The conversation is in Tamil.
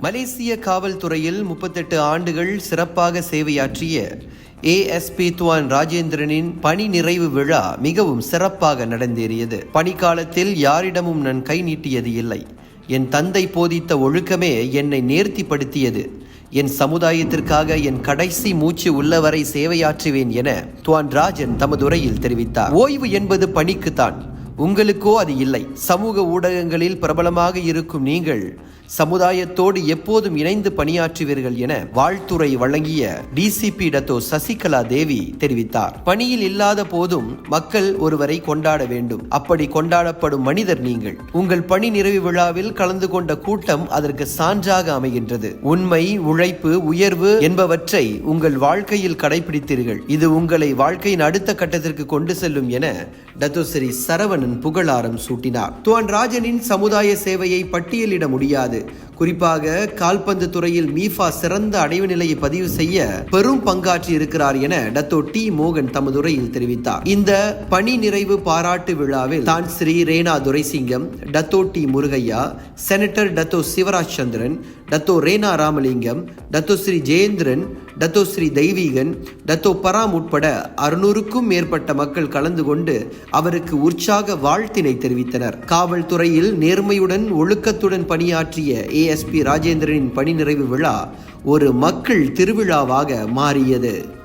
மலேசிய காவல்துறையில் முப்பத்தெட்டு ஆண்டுகள் சிறப்பாக சேவையாற்றிய ஏஎஸ்பி துவான் ராஜேந்திரனின் பணி நிறைவு விழா மிகவும் சிறப்பாக நடந்தேறியது. பணிக்காலத்தில் யாரிடமும் நான் கை நீட்டியது இல்லை. என் தந்தை போதித்த ஒழுக்கமே என்னை நேர்த்திப்படுத்தியது. என் சமுதாயத்திற்காக என் கடைசி மூச்சு உள்ளவரை சேவையாற்றுவேன் என துவான் ராஜன் தமது உரையில் தெரிவித்தார். ஓய்வு என்பது பணிக்குத்தான். உங்களுக்கோ அது இல்லை. சமூக ஊடகங்களில் பிரபலமாக இருக்கும் நீங்கள் சமுதாயத்தோடு எப்போதும் இணைந்து பணியாற்றுவீர்கள் என வாழ்த்துறை வழங்கிய டிசிபி டத்தோ சசிகலா தேவி தெரிவித்தார். பணியில் இல்லாத போதும் மக்கள் ஒருவரை கொண்டாட வேண்டும். அப்படி கொண்டாடப்படும் மனிதர் நீங்கள். உங்கள் பணி நிறைவு விழாவில் கலந்து கொண்ட கூட்டம் அதற்கு சான்றாக அமைகின்றது. உண்மை உழைப்பு உயர்வு என்பவற்றை உங்கள் வாழ்க்கையில் கடைபிடித்தீர்கள். இது உங்களை வாழ்க்கையின் அடுத்த கட்டத்திற்கு கொண்டு செல்லும் என டத்தோஸ்ரீ சரவணன் புகழாரம் சூட்டினார். துவான் ராஜனின் சமுதாய சேவையை பட்டியலிட முடியாது. முடியாது குறிப்பாக கால்பந்து துறையில் மீஃபா சிறந்த அடைவு நிலையை பதிவு செய்ய பெரும் பங்காற்றி இருக்கிறார் என டத்தோ டி மோகன் தமது உரையில் தெரிவித்தார். இந்த பணி நிறைவு பாராட்டு விழாவில் தான் Sri Rena Duraisingam Dato D Murugiah senator Dato Sivaraj Chandran Dato Rena Ramalingam Dato Sri Jayendran Dato Sri Theivigan Dato Param உட்பட அறுநூறுக்கும் மேற்பட்ட மக்கள் கலந்து கொண்டு அவருக்கு உற்சாக வாழ்த்தினை தெரிவித்தனர். காவல்துறையில் நேர்மையுடன் ஒழுக்கத்துடன் பணியாற்றிய ஏஎஸ்பி ராஜேந்திரனின் பணி நிறைவு விழா ஒரு மக்கள் திருவிழாவாக மாறியது.